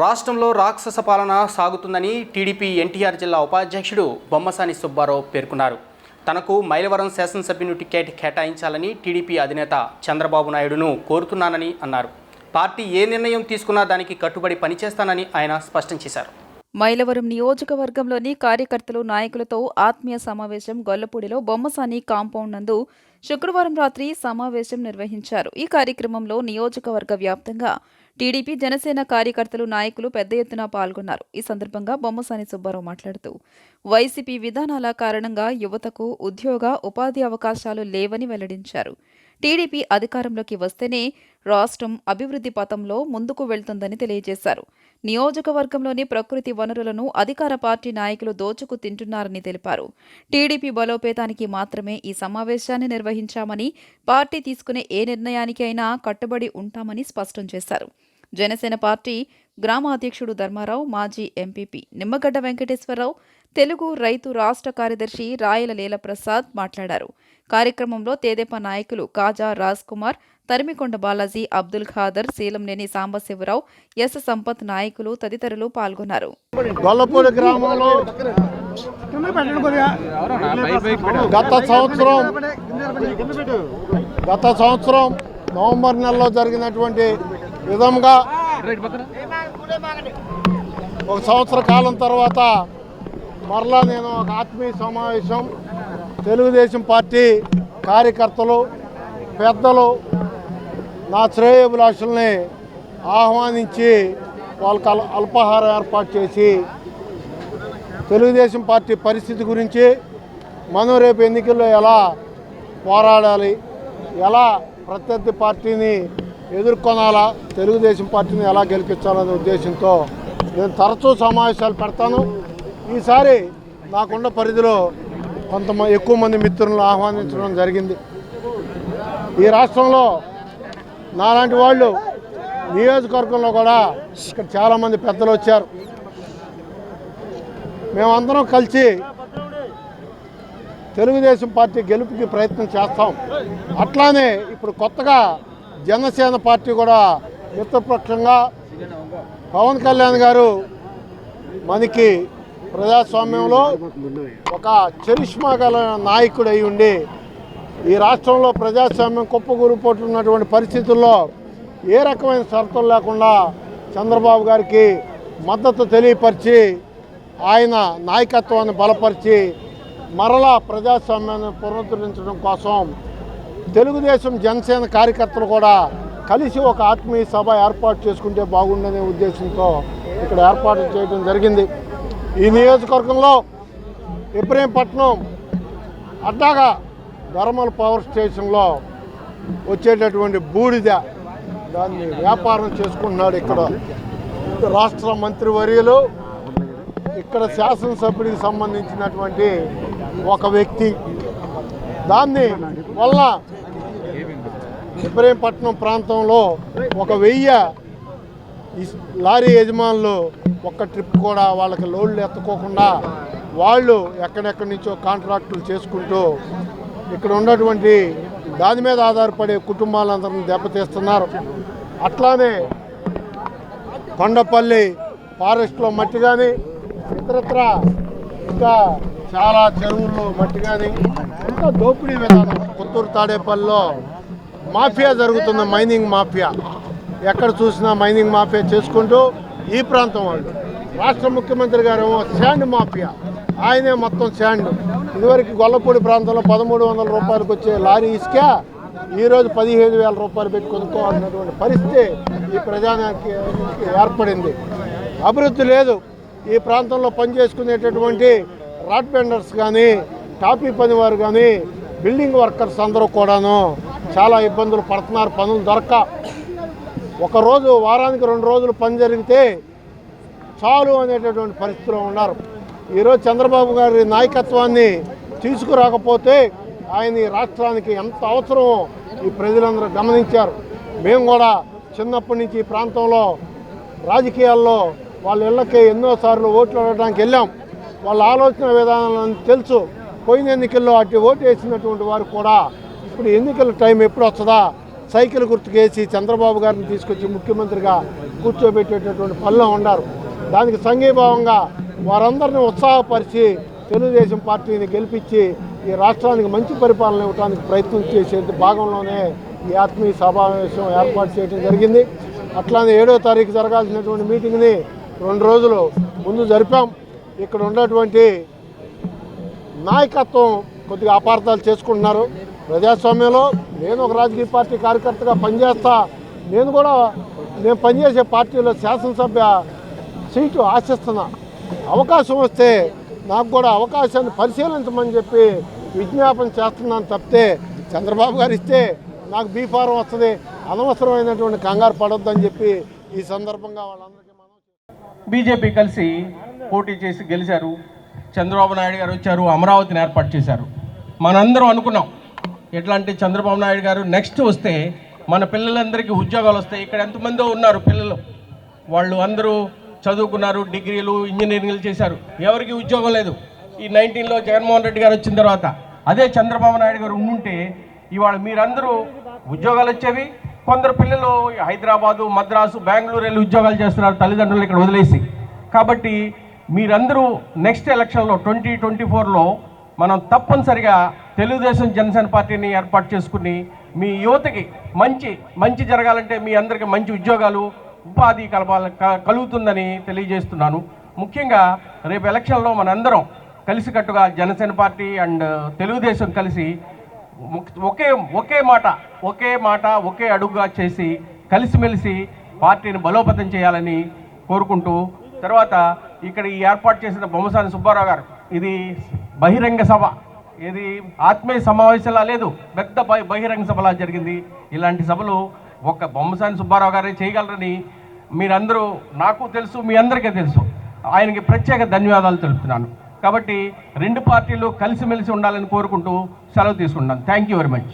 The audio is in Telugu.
రాష్ట్రంలో రాక్షస పాలన సాగుతుందని టీడీపీ ఎన్టీఆర్ జిల్లా ఉపాధ్యక్షుడు బొమ్మసాని సుబ్బారావు పేర్కొన్నారు. తనకు మైలవరం శాసనసభ్యుని టికెట్ కేటాయించాలని టీడీపీ అధినేత చంద్రబాబు నాయుడును కోరుతున్నానని అన్నారు. పార్టీ ఏ నిర్ణయం తీసుకున్నా దానికి కట్టుబడి పనిచేస్తానని ఆయన స్పష్టం చేశారు. మైలవరం నియోజకవర్గంలోని కార్యకర్తలు నాయకులతో ఆత్మీయ సమావేశం గొల్లపూడిలో బొమ్మసాని కాంపౌండ్ నందు శుక్రవారం రాత్రి సమావేశం నిర్వహించారు. ఈ కార్యక్రమంలో నియోజకవర్గ వ్యాప్తంగా టీడీపీ జనసేన కార్యకర్తలు నాయకులు పెద్ద ఎత్తున పాల్గొన్నారు. ఈ సందర్భంగా బొమ్మసాని సుబ్బారావు మాట్లాడుతూ వైసీపీ విధానాల కారణంగా యువతకు ఉద్యోగ ఉపాధి అవకాశాలు లేవని వెల్లడించారు. టీడీపీ అధికారంలోకి వస్తేనే రాష్ట్రం అభివృద్ధి పథంలో ముందుకు వెళ్తుందని తెలియజేశారు. నియోజకవర్గంలోని ప్రకృతి వనరులను అధికార పార్టీ నాయకులు దోచుకు తింటున్నారని తెలిపారు. టీడీపీ బలోపేతానికి మాత్రమే ఈ సమావేశాన్ని నిర్వహించామని పార్టీ తీసుకునే ఏ నిర్ణయానికైనా కట్టుబడి ఉంటామని స్పష్టం చేశారు. జనసేన పార్టీ గ్రామ అధ్యక్షుడు ధర్మారావు మాజీ ఎంపీపీ నిమ్మగడ్డ వెంకటేశ్వరరావు తెలుగు రైతు రాష్ట్ర కార్యదర్శి రాయల లీలప్రసాద్ మాట్లాడారు. కార్యక్రమంలో తేదేపా నాయకులు కాజా రాజ్ కుమార్ తరిమికొండ బాలాజీ అబ్దుల్ ఖాదర్ శీలంనేని సాంబశివరావు ఎస్ సంపత్ నాయకులు తదితరులు పాల్గొన్నారు. గత సంవత్సరం గత సంవత్సరం నవంబర్ నెలలో జరిగినటువంటి విధంగా ఒక సంవత్సర కాలం తర్వాత మరలా నేను ఒక ఆత్మీయ సమావేశం తెలుగుదేశం పార్టీ కార్యకర్తలు పెద్దలు నా శ్రేయభిలాషుల్ని ఆహ్వానించి వాళ్ళకి అల్- అల్పాహారం ఏర్పాటు చేసి తెలుగుదేశం పార్టీ పరిస్థితి గురించి మనం రేపు ఎన్నికల్లో ఎలా పోరాడాలి ఎలా ప్రత్యర్థి పార్టీని ఎదుర్కొనాలా తెలుగుదేశం పార్టీని ఎలా గెలిపించాలనే ఉద్దేశంతో నేను తరచూ సమావేశాలు పెడతాను. ఈసారి నాకున్న పరిధిలో కొంతమంది ఎక్కువ మంది మిత్రులను ఆహ్వానించడం జరిగింది. ఈ రాష్ట్రంలో నాలాంటి వాళ్ళు నియోజకవర్గంలో కూడా ఇక్కడ చాలామంది పెద్దలు వచ్చారు. మేమందరం కలిసి తెలుగుదేశం పార్టీ గెలుపుకి ప్రయత్నం చేస్తాం. అట్లానే ఇప్పుడు కొత్తగా జనసేన పార్టీ కూడా మిత్రపక్షంగా పవన్ కళ్యాణ్ గారు మనకి ప్రజాస్వామ్యంలో ఒక చరిష్మా గల నాయకుడు అయి ఉండి ఈ రాష్ట్రంలో ప్రజాస్వామ్యం కుప్పగూరిపోతున్నటువంటి పరిస్థితుల్లో ఏ రకమైన షరతులు లేకుండా చంద్రబాబు గారికి మద్దతు తెలియపరిచి ఆయన నాయకత్వాన్ని బలపరిచి మరలా ప్రజాస్వామ్యాన్ని పునరుద్ధరించడం కోసం తెలుగుదేశం జనసేన కార్యకర్తలు కూడా కలిసి ఒక ఆత్మీయ సభ ఏర్పాటు చేసుకుంటే బాగుండనే ఉద్దేశంతో ఇక్కడ ఏర్పాటు చేయడం జరిగింది. ఈ నియోజకవర్గంలో ఇబ్రహీంపట్నం అడ్డాగా ధర్మల్ పవర్ స్టేషన్లో వచ్చేటటువంటి బూడిద దాన్ని వ్యాపారం చేసుకుంటున్నాడు ఇక్కడ రాష్ట్ర మంత్రివర్యులు. ఇక్కడ శాసనసభ్యుడికి సంబంధించినటువంటి ఒక వ్యక్తి. దాన్ని వల్ల ఇబ్రహీంపట్నం ప్రాంతంలో ఒక వెయ్యి ఈ లారీ యజమానులు ఒక్క ట్రిప్ కూడా వాళ్ళకి లోడ్లు ఎత్తుకోకుండా వాళ్ళు ఎక్కడెక్కడి నుంచో కాంట్రాక్టులు చేసుకుంటూ ఇక్కడ ఉన్నటువంటి దాని మీద ఆధారపడే కుటుంబాలందరినీ దెబ్బతీస్తున్నారు. అట్లానే కొండపల్లి ఫారెస్ట్లో మట్టి కానీ ఇతరత్ర ఇంకా చాలా చెరువుల్లో మట్టి కానీ ఇంకా దోపిడీ విధానం కొత్తూరు తాడేపల్లిలో మాఫియా జరుగుతుంది మైనింగ్ మాఫియా. ఎక్కడ చూసినా మైనింగ్ మాఫియా చేసుకుంటూ ఈ ప్రాంతం వాళ్ళు. రాష్ట్ర ముఖ్యమంత్రి గారు శాండ్ మాఫియా. ఆయనే మొత్తం శాండ్. ఇదివరకు గొల్లపూడి ప్రాంతంలో పదమూడు వందల రూపాయలకు వచ్చే లారీ ఇసుక ఈరోజు పదిహేను వేల రూపాయలు పెట్టి కొనుక్కోవాలన్నటువంటి పరిస్థితి ఈ ప్రజానికి ఏర్పడింది. అభివృద్ధి లేదు. ఈ ప్రాంతంలో పనిచేసుకునేటటువంటి రాడ్ బెండర్స్ కానీ టాపీ పనివారు కానీ బిల్డింగ్ వర్కర్స్ అందరూ కూడాను చాలా ఇబ్బందులు పడుతున్నారు. పనులు దొరక ఒకరోజు వారానికి రెండు రోజులు పని జరిగితే చాలు అనేటటువంటి పరిస్థితిలో ఉన్నారు. ఈరోజు చంద్రబాబు గారి నాయకత్వాన్ని తీసుకురాకపోతే ఆయన ఈ రాష్ట్రానికి ఎంత అవసరమో ఈ ప్రజలందరూ గమనించారు. మేము కూడా చిన్నప్పటి నుంచి ఈ ప్రాంతంలో రాజకీయాల్లో వాళ్ళ ఇళ్ళకి ఎన్నోసార్లు ఓట్లు అడగడానికి వెళ్ళాం. వాళ్ళ ఆలోచన విధానాలను తెలుసు. పోయిన ఎన్నికల్లో అటు ఓటు వేసినటువంటి వారు కూడా ఇప్పుడు ఎన్నికల టైం ఎప్పుడు వస్తుందా? సైకిల్ గుర్తుకేసి చంద్రబాబు గారిని తీసుకొచ్చి ముఖ్యమంత్రిగా కూర్చోబెట్టేటటువంటి పనిలో ఉన్నారు. దానికి సంఘీభావంగా వారందరినీ ఉత్సాహపరిచి తెలుగుదేశం పార్టీని గెలిపించి ఈ రాష్ట్రానికి మంచి పరిపాలన ఇవ్వడానికి ప్రయత్నం చేసే భాగంలోనే ఈ ఆత్మీయ సమావేశం ఏర్పాటు చేయడం జరిగింది. అట్లానే ఏడో తారీఖు జరగాల్సినటువంటి మీటింగ్ని రెండు రోజులు ముందు జరిపాం. ఇక్కడ ఉన్నటువంటి నాయకత్వం కొద్దిగా అపార్థాలు చేసుకుంటున్నారు. ప్రజాస్వామ్యంలో నేను ఒక రాజకీయ పార్టీ కార్యకర్తగా పనిచేస్తా. నేను కూడా నేను పనిచేసే పార్టీలో శాసనసభ్య సీటు ఆశిస్తున్నా. అవకాశం వస్తే నాకు కూడా అవకాశాన్ని పరిశీలించమని చెప్పి విజ్ఞాపన చేస్తున్నాను తప్పితే చంద్రబాబు గారు ఇస్తే నాకు బీ ఫారం వస్తుంది. అనవసరమైనటువంటి కంగారు పడొద్దని చెప్పి ఈ సందర్భంగా వాళ్ళందరికీ మనం బీజేపీ కలిసి పోటీ చేసి గెలిచారు. చంద్రబాబు నాయుడు గారు వచ్చారు. అమరావతిని ఏర్పాటు చేశారు. మనందరం అనుకున్నాం. ఎట్లా అంటే చంద్రబాబు నాయుడు గారు నెక్స్ట్ వస్తే మన పిల్లలందరికీ ఉద్యోగాలు వస్తాయి. ఇక్కడ ఎంతమందో ఉన్నారు పిల్లలు. వాళ్ళు అందరూ చదువుకున్నారు డిగ్రీలు ఇంజనీరింగ్లు చేశారు. ఎవరికి ఉద్యోగం లేదు. ఈ నైన్టీన్లో జగన్మోహన్ రెడ్డి గారు వచ్చిన తర్వాత అదే చంద్రబాబు నాయుడు గారు ఉండుంటే ఇవాళ మీరందరూ ఉద్యోగాలు వచ్చేవి. కొందరు పిల్లలు హైదరాబాదు మద్రాసు బెంగళూరు వెళ్ళి ఉద్యోగాలు చేస్తున్నారు. తల్లిదండ్రులు ఇక్కడ వదిలేసి. కాబట్టి మీరందరూ నెక్స్ట్ ఎలక్షన్లో ట్వంటీ ట్వంటీ ఫోర్లో మనం తప్పనిసరిగా తెలుగుదేశం జనసేన పార్టీని ఏర్పాటు చేసుకుని మీ యువతకి మంచి మంచి జరగాలంటే మీ అందరికీ మంచి ఉద్యోగాలు ఉపాధి కలపాల క- కలుగుతుందని తెలియజేస్తున్నాను. ముఖ్యంగా రేపు ఎలక్షన్లో మనందరం కలిసికట్టుగా జనసేన పార్టీ అండ్ తెలుగుదేశం కలిసి ఒకే ఒకే మాట ఒకే మాట ఒకే అడుగుగా చేసి కలిసిమెలిసి పార్టీని బలోపేతం చేయాలని కోరుకుంటూ తర్వాత ఇక్కడ ఈ ఏర్పాటు చేసిన బొమ్మసాని సుబ్బారావు గారు ఇది బహిరంగ సభ. ఇది ఆత్మీయ సమావేశంలా లేదు పెద్ద బహిరంగ సభలా జరిగింది. ఇలాంటి సభలు ఒక్క బొమ్మసాని సుబ్బారావు గారే చేయగలరని మీరందరూ నాకు తెలుసు మీ అందరికీ తెలుసు. ఆయనకి ప్రత్యేక ధన్యవాదాలు తెలుపుతున్నాను. కాబట్టి రెండు పార్టీలు కలిసిమెలిసి ఉండాలని కోరుకుంటూ సెలవు తీసుకుంటాను థ్యాంక్ యూ వెరీ మచ్